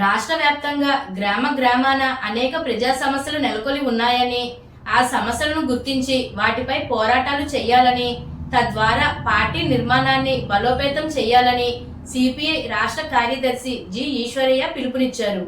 రాష్ట్ర వ్యాప్తంగా గ్రామ గ్రామాన అనేక ప్రజా సమస్యలు నెలకొని ఉన్నాయని ఆ సమస్యలను గుర్తించి వాటిపై పోరాటాలు చేయాలని తద్వారా పార్టీ నిర్మాణాన్ని బలోపేతం చేయాలని సిపిఐ రాష్ట్ర కార్యదర్శి జి ఈశ్వరయ్య పిలుపునిచ్చారు.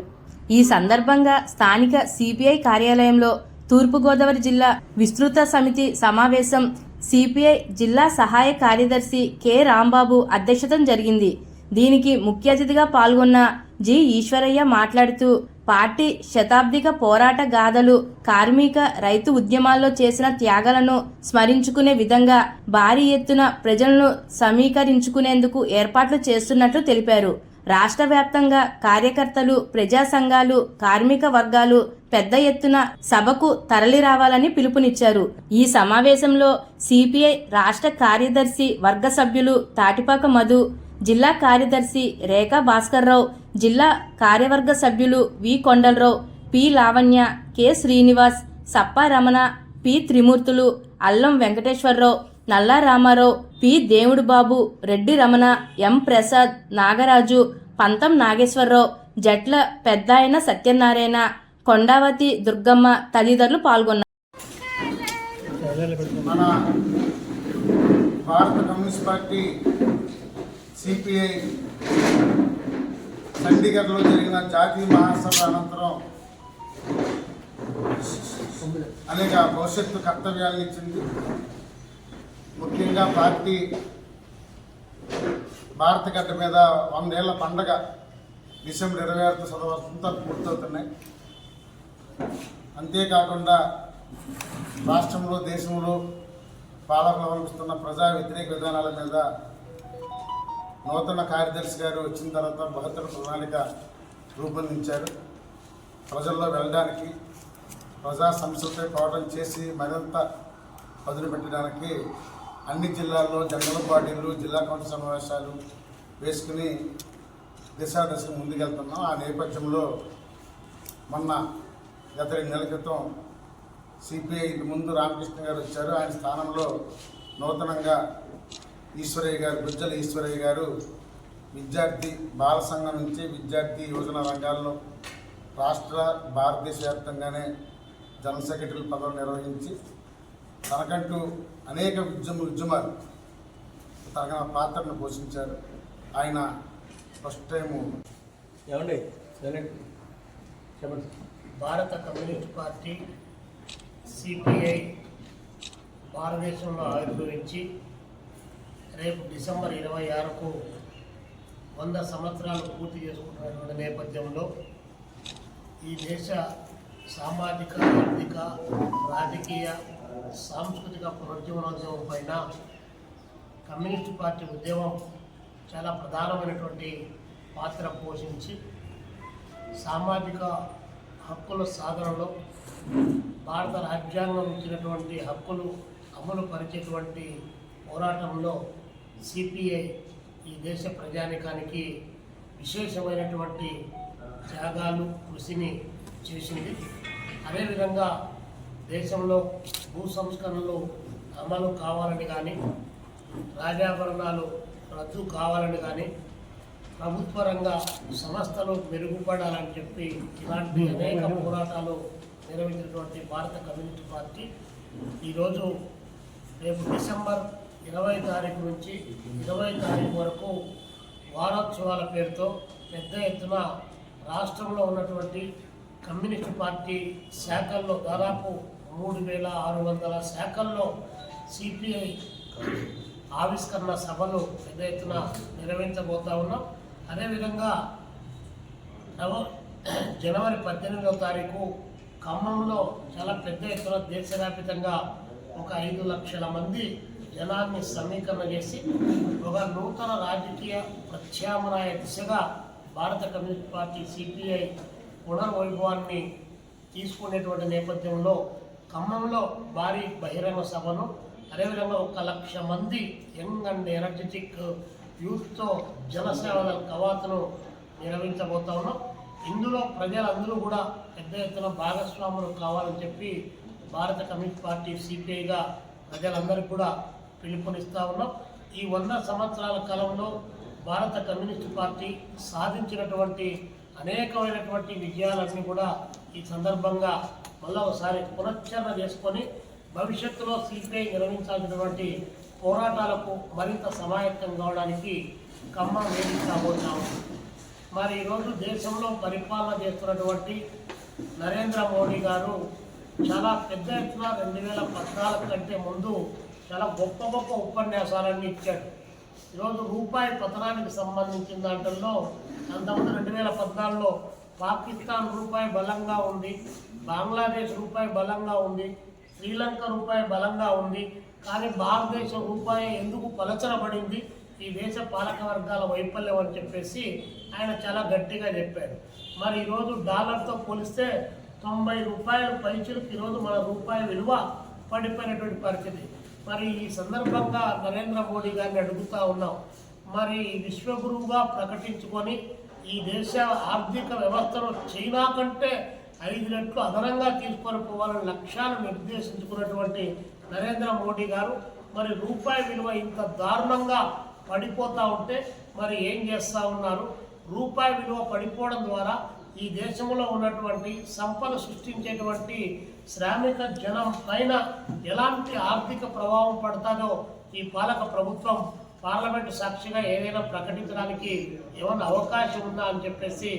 ఈ సందర్భంగా స్థానిక సిపిఐ కార్యాలయంలో తూర్పుగోదావరి జిల్లా విస్తృత సమితి సమావేశం సిపిఐ జిల్లా సహాయ కార్యదర్శి కె రాంబాబు అధ్యక్షతం జరిగింది. దీనికి ముఖ్య అతిథిగా పాల్గొన్న జి. ఈశ్వరయ్య మాట్లాడుతూ పార్టీ శతాబ్దిక పోరాట గాథలు కార్మిక రైతు ఉద్యమాల్లో చేసిన త్యాగాలను స్మరించుకునే విధంగా భారీ ఎత్తున ప్రజలను సమీకరించుకునేందుకు ఏర్పాట్లు చేస్తున్నట్లు తెలిపారు. రాష్ట్ర వ్యాప్తంగా కార్యకర్తలు ప్రజా సంఘాలు కార్మిక వర్గాలు పెద్ద ఎత్తున సభకు తరలి రావాలని పిలుపునిచ్చారు. ఈ సమావేశంలో సిపిఐ రాష్ట్ర కార్యదర్శి వర్గ సభ్యులు తాటిపాక మధు జిల్లా కార్యదర్శి రేఖా భాస్కర్రావు జిల్లా కార్యవర్గ సభ్యులు V. Kondalarao P. Lavanya K. Srinivas Sappa Ramana P. Trimurthulu Allam Venkateswararao Nalla Ramarao P. దేవుడు బాబు రెడ్డి రమణ ఎం. ప్రసాద్ నాగరాజు పంతం నాగేశ్వరరావు జట్ల పెద్దాయన సత్యనారాయణ కొండావతి దుర్గమ్మ తదితరులు పాల్గొన్నారు. మన భారత కమ్యూనిస్ట్ పార్టీ సిపిఐ చండీగఢ్లో జరిగిన జాతీయ మహాసభ అనంతరం అనేక భవిష్యత్తు కర్తవ్యాలను ఇచ్చింది. ముఖ్యంగా పార్టీ భారత గడ్డ మీద వందేళ్ళ పండగ డిసెంబర్ ఇరవై ఆరు సంవత్సరంతో పూర్తవుతున్నాయి. అంతేకాకుండా రాష్ట్రంలో దేశంలో పాలకులు అవలంబిస్తున్న ప్రజా వ్యతిరేక విధానాల మీద నూతన కార్యదర్శి గారు వచ్చిన తర్వాత బహుత్తర ప్రణాళిక రూపొందించారు. ప్రజల్లో వెళ్ళడానికి ప్రజా సమస్యలపై పోరాటం చేసి మరింత పదును పెట్టడానికి అన్ని జిల్లాల్లో జనరల్ పార్టీలు జిల్లా కౌన్సిల్ సమావేశాలు వేసుకుని దిశా ముందుకెళ్తున్నాం. ఆ నేపథ్యంలో మొన్న గత రెండు నెలల క్రితం సిపిఐ ముందు రామకృష్ణ గారు వచ్చారు. ఆయన స్థానంలో నూతనంగా ఈశ్వరయ్య గారు గుజ్జల ఈశ్వరయ్య గారు విద్యార్థి బాల సంఘం నుంచి విద్యార్థి యువజన రంగాల్లో రాష్ట్ర భారతదేశ వ్యాప్తంగానే జనరల్ సెక్రటరీ పదవులు నిర్వహించి తనకంటూ అనేక ఉద్యమ ఉద్యమాలు తన పాత్రను పోషించారు. ఆయన ఫస్ట్ టైము ఏమండి? చెప్పండి. భారత కమ్యూనిస్ట్ పార్టీ సిపిఐ భారతదేశంలో ఆవిర్భవించి రేపు డిసెంబర్ ఇరవై ఆరుకు వంద సంవత్సరాలు పూర్తి చేసుకుంటున్నటువంటి నేపథ్యంలో ఈ దేశ సామాజిక ఆర్థిక రాజకీయ సాంస్కృతిక పునరుజ్జీవనోద్యమం పైన కమ్యూనిస్ట్ పార్టీ ఉద్యమం చాలా ప్రధానమైనటువంటి పాత్ర పోషించి సామాజిక హక్కుల సాధనలో భారత రాజ్యాంగం ఇచ్చినటువంటి హక్కులు అమలు పరిచేటువంటి పోరాటంలో సిపిఐ ఈ దేశ ప్రజానికానికి విశేషమైనటువంటి త్యాగాలు కృషిని చేసింది. అదేవిధంగా దేశంలో భూ సంస్కరణలు అమలు కావాలని కానీ రాజాభరణాలు రద్దు కావాలని కానీ ప్రభుత్వ రంగ సంస్థలు మెరుగుపడాలని చెప్పి ఇలాంటి అనేక పోరాటాలు నిర్వహించినటువంటి భారత కమ్యూనిస్ట్ పార్టీ ఈరోజు రేపు డిసెంబర్ ఇరవై తారీఖు నుంచి ఇరవై తారీఖు వరకు వారోత్సవాల పేరుతో పెద్ద ఎత్తున రాష్ట్రంలో ఉన్నటువంటి కమ్యూనిస్ట్ పార్టీ శాఖల్లో దాదాపు మూడు వేల ఆరు వందల శాఖల్లో సిపిఐ ఆవిష్కరణ సభలు పెద్ద ఎత్తున నిర్వహించబోతా ఉన్నాం. అదేవిధంగా నవ జనవరి పద్దెనిమిదవ తారీఖు ఖమ్మంలో చాలా పెద్ద ఎత్తున దేశవ్యాప్తంగా ఒక ఐదు లక్షల మంది జనాన్ని సమీకరణ చేసి ఒక నూతన రాజకీయ ప్రత్యామ్నాయ దిశగా భారత కమ్యూనిస్ట్ పార్టీ సిపిఐ పునర్వైభవాన్ని తీసుకునేటువంటి నేపథ్యంలో ఖమ్మంలో భారీ బహిరంగ సభను అదేవిధంగా ఒక లక్ష మంది యంగ్ అండ్ ఎనర్జెటిక్ యూత్తో జనసేవల కవాతును నిర్వహించబోతా ఉన్నాం. ఇందులో ప్రజలందరూ కూడా పెద్ద ఎత్తున భాగస్వాములు కావాలని చెప్పి భారత కమ్యూనిస్ట్ పార్టీ సిపిఐగా ప్రజలందరికీ కూడా పిలుపునిస్తా ఉన్నాం. ఈ వంద సంవత్సరాల కాలంలో భారత కమ్యూనిస్ట్ పార్టీ సాధించినటువంటి అనేకమైనటువంటి విజయాలన్నీ కూడా ఈ సందర్భంగా మళ్ళా ఒకసారి పునశ్చరణ చేసుకొని భవిష్యత్తులో సిపిఐ నిర్వహించాల్సినటువంటి పోరాటాలకు మరింత సమాయత్తం కావడానికి ఖమ్మం వేదిక కాబోతున్నాము మరి ఈరోజు దేశంలో పరిపాలన చేస్తున్నటువంటి నరేంద్ర మోడీ గారు చాలా పెద్ద ఎత్తున రెండు వేల పద్నాలుగు కంటే ముందు చాలా గొప్ప గొప్ప ఉపన్యాసాలన్నీ ఇచ్చాడు. ఈరోజు రూపాయి పతనానికి సంబంధించిన దాంట్లో అంతకుముందు రెండు వేల పద్నాలుగులో పాకిస్తాన్ రూపాయి బలంగా ఉంది బంగ్లాదేశ్ రూపాయి బలంగా ఉంది శ్రీలంక రూపాయి బలంగా ఉంది కానీ భారతదేశం రూపాయి ఎందుకు పలచనబడింది ఈ దేశ పాలక వర్గాల వైఫల్యం అని చెప్పేసి ఆయన చాలా గట్టిగా చెప్పారు. మరి ఈరోజు డాలర్తో పోలిస్తే తొంభై రూపాయలు పైచులకు ఈరోజు మన రూపాయి విలువ పడిపోయినటువంటి పరిస్థితి. మరి ఈ సందర్భంగా నరేంద్ర మోడీ గారిని అడుగుతూ ఉన్నాం. మరి విశ్వగురువుగా ప్రకటించుకొని ఈ దేశ ఆర్థిక వ్యవస్థను చైనా కంటే ఐదు రెట్లు అదనంగా తీసుకొని పోవాలని లక్ష్యాలు నిర్దేశించుకున్నటువంటి నరేంద్ర మోడీ గారు మరి రూపాయి విలువ ఇంత దారుణంగా పడిపోతూ ఉంటే మరి ఏం చేస్తూ ఉన్నారు? రూపాయి విలువ పడిపోవడం ద్వారా ఈ దేశంలో ఉన్నటువంటి సంపద సృష్టించేటువంటి శ్రామిక జనం పైన ఎలాంటి ఆర్థిక ప్రభావం పడతాదో ఈ పాలక ప్రభుత్వం పార్లమెంటు సాక్షిగా ఏదైనా ప్రకటించడానికి ఏమన్నా అవకాశం ఉందా అని చెప్పేసి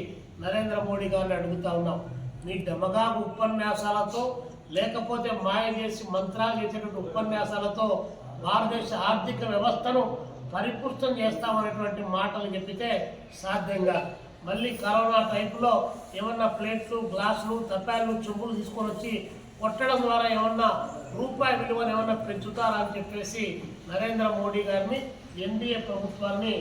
నరేంద్ర మోడీ గారిని అడుగుతా ఉన్నాం. మీ డెమగాగు ఉపన్యాసాలతో లేకపోతే మాయ చేసి మంత్రాలు చేసేటువంటి ఉపన్యాసాలతో భారతదేశ ఆర్థిక వ్యవస్థను పరిపుష్టం చేస్తామనేటువంటి మాటలు చెప్పితే సాధ్యంగా. మళ్ళీ కరోనా టైంలో ఏమన్నా ప్లేట్లు గ్లాసులు తప్పాలు చెంబులు తీసుకొని వచ్చి కొట్టడం ద్వారా ఏమన్నా రూపాయి విలువను ఏమన్నా పెంచుతారా అని చెప్పేసి నరేంద్ర మోడీ గారిని ఎన్డీఏ ప్రభుత్వాన్ని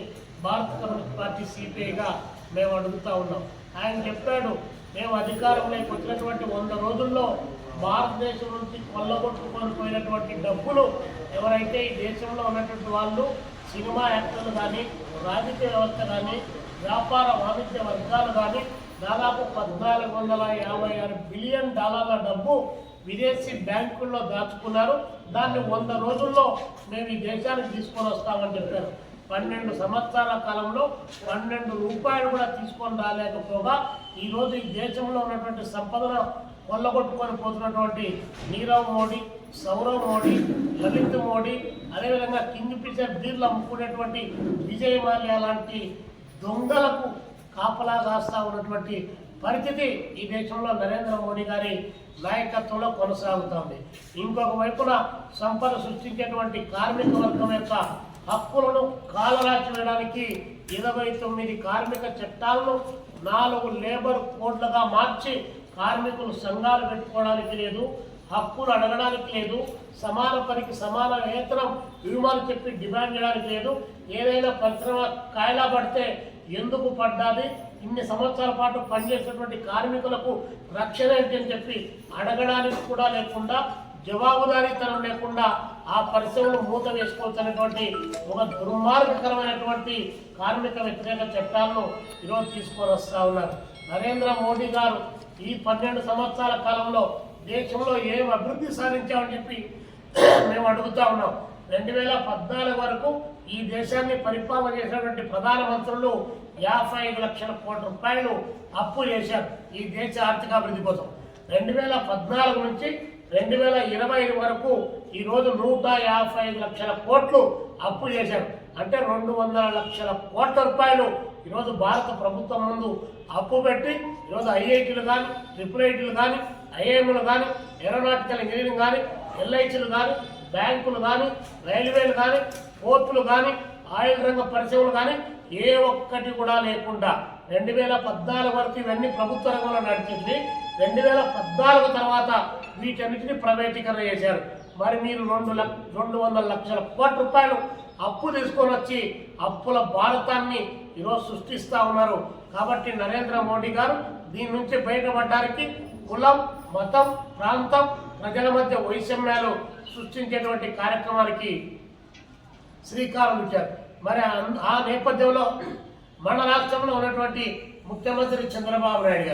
భారత కమ్యూనిస్ట్ పార్టీ సిపిఐగా మేము అడుగుతా ఉన్నాం. ఆయన చెప్పాడు మేము అధికారంలోకి వచ్చినటువంటి వంద రోజుల్లో భారతదేశం నుంచి కొల్లగొట్టుకొని పోయినటువంటి డబ్బులు ఎవరైతే ఈ దేశంలో ఉన్నటువంటి వాళ్ళు సినిమా యాక్టర్లు కానీ రాజకీయ వ్యవస్థ కానీ వ్యాపార వాణిజ్య వర్గాలు కానీ దాదాపు పద్నాలుగు వందల యాభై ఆరు బిలియన్ డాలర్ల డబ్బు విదేశీ బ్యాంకుల్లో దాచుకున్నారు. దాన్ని వంద రోజుల్లో మేము ఈ దేశానికి తీసుకొని వస్తామని చెప్పారు. పన్నెండు సంవత్సరాల కాలంలో పన్నెండు రూపాయలు కూడా తీసుకొని రాలేకపోగా ఈరోజు ఈ దేశంలో ఉన్నటువంటి సంపదను కొల్లగొట్టుకొని పోతున్నటువంటి నీరవ్ మోడీ సౌరవ్ మోడీ లలిత్ మోడీ అదేవిధంగా కింగ్ ఫిషర్ బీర్లు అమ్ముకునేటువంటి విజయ్ మాల్యా లాంటి దొంగలకు కాపలా కాస్తా ఉన్నటువంటి పరిస్థితి ఈ దేశంలో నరేంద్ర మోడీ గారి నాయకత్వంలో కొనసాగుతోంది. ఇంకొక వైపున సంపద సృష్టించేటువంటి కార్మిక వర్గం యొక్క హక్కులను కాలరాచి వేయడానికి ఇరవై తొమ్మిది కార్మిక చట్టాలను నాలుగు లేబర్ కోడ్లుగా మార్చి కార్మికులు సంఘాలు పెట్టుకోవడానికి లేదు హక్కులు అడగడానికి లేదు సమాన పనికి సమాన వేతనం ఇవ్వమని చెప్పి డిమాండ్ చేయడానికి లేదు. ఏదైనా పరిశ్రమ కాయలా పడితే ఎందుకు పడ్డాది? ఇన్ని సంవత్సరాల పాటు పనిచేసినటువంటి కార్మికులకు రక్షణ ఏంటి అని చెప్పి అడగడానికి కూడా లేకుండా జవాబుదారీతనం లేకుండా ఆ పరిశ్రమను మూత వేసుకోవాల్సినటువంటి ఒక దుర్మార్గకరమైనటువంటి కార్మిక వ్యతిరేక చట్టాలను ఈరోజు తీసుకొని వస్తా ఉన్నారు. నరేంద్ర మోడీ గారు ఈ పన్నెండు సంవత్సరాల కాలంలో దేశంలో ఏం అభివృద్ధి సాధించామని చెప్పి మేము అడుగుతా ఉన్నాం. రెండు వేల పద్నాలుగు వరకు ఈ దేశాన్ని పరిపాలన చేసినటువంటి ప్రధానమంత్రులు యాభై ఐదు లక్షల కోట్ల రూపాయలు అప్పు చేశారు ఈ దేశ ఆర్థికాభివృద్ధి కోసం. రెండు వేల పద్నాలుగు నుంచి రెండు వేల ఇరవై ఐదు వరకు ఈరోజు నూట యాభై ఐదు లక్షల కోట్లు అప్పు చేశారు. అంటే రెండు వందల లక్షల కోట్ల రూపాయలు ఈరోజు భారత ప్రభుత్వం ముందు అప్పు పెట్టి ఈరోజు ఐఐటీలు కానీ ట్రిపుల్ ఐటీలు కానీ ఐఐఎంలు కానీ ఏరోనాటికల్ ఇంజనీరింగ్ కానీ ఎల్ఐసీలు కానీ బ్యాంకులు కానీ రైల్వేలు కానీ పోర్టులు కానీ ఆయిల్ రంగ పరిశ్రమలు కానీ ఏ ఒక్కటి కూడా లేకుండా రెండు వేల పద్నాలుగు వరకు ఇవన్నీ ప్రభుత్వ రంగంలో నడిచింది. రెండు వేల పద్నాలుగు తర్వాత వీటన్నిటిని ప్రైవేటీకరణ చేశారు. మరి మీరు రెండు లక్ష రెండు వందల లక్షల కోట్ల రూపాయలు అప్పు తీసుకొని వచ్చి అప్పుల భారతాన్ని ఈరోజు సృష్టిస్తూ ఉన్నారు. కాబట్టి నరేంద్ర మోడీ గారు దీని నుంచి బయటపడడానికి కులం మతం ప్రాంతం ప్రజల మధ్య వైషమ్యాలు సృష్టించేటువంటి కార్యక్రమానికి శ్రీకారం చుట్టారు మరి ఆ- ఆ నేపథ్యంలో మన రాష్ట్రంలో ఉన్నటువంటి ముఖ్యమంత్రి చంద్రబాబు నాయుడు గారు